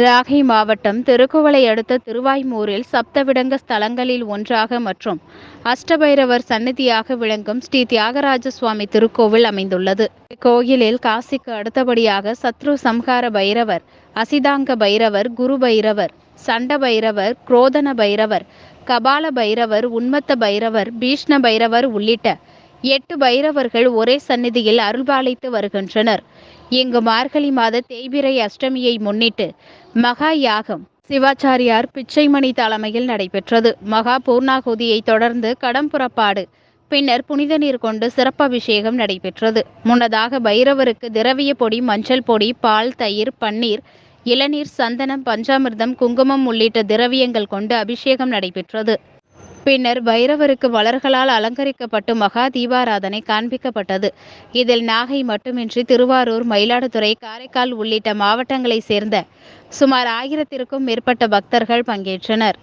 ராகி மாவட்டம் திருக்குவளை அடுத்த திருவாய்மூரில் சப்தவிடங்க ஸ்தலங்களில் ஒன்றாக மற்றும் அஷ்டபைரவர் சன்னதியாக விளங்கும் ஸ்ரீ தியாகராஜ சுவாமி திருக்கோவில் அமைந்துள்ளது. இக்கோயிலில் காசிக்கு அடுத்தபடியாக சத்ரு சம்ஹார பைரவர் அசிதாங்க பைரவர் குரு பைரவர் சண்ட பைரவர் குரோதன பைரவர் கபால பைரவர் உன்மத்த பைரவர் பீஷ்ண பைரவர் உள்ளிட்ட எட்டு பைரவர்கள் ஒரே சந்நிதியில் அருள்பாலித்து வருகின்றனர். இங்கு மார்கழி மாத தேய்பிரை அஷ்டமியை முன்னிட்டு மகா யாகம் சிவாச்சாரியார் பிச்சைமணி தலைமையில் நடைபெற்றது. மகா பூர்ணாகுதியை தொடர்ந்து கடம் புறப்பாடு பின்னர் புனித நீர் கொண்டு சிறப்பபிஷேகம் நடைபெற்றது. முன்னதாக பைரவருக்கு திரவிய பொடி மஞ்சள் பொடி பால் தயிர் பன்னீர் இளநீர் சந்தனம் பஞ்சாமிர்தம் குங்குமம் உள்ளிட்ட திரவியங்கள் கொண்டு அபிஷேகம் நடைபெற்றது. பின்னர் பைரவருக்கு மலர்களால் அலங்கரிக்கப்பட்டு மகா தீபாராதனை காண்பிக்கப்பட்டது. இதில் நாகை மட்டுமின்றி திருவாரூர் மயிலாடுதுறை காரைக்கால் உள்ளிட்ட மாவட்டங்களைச் சேர்ந்த சுமார் ஆயிரத்திற்கும் மேற்பட்ட பக்தர்கள் பங்கேற்றனர்.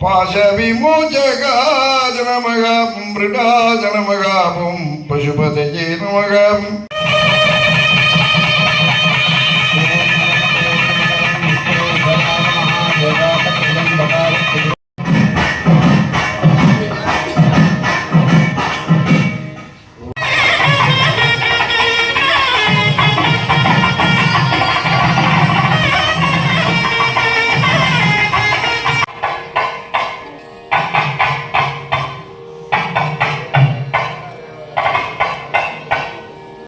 பாசவிமோச்சகாஜனமகாபம் மிருடாஜனமகாபம் பசுபதயே நமகாபம்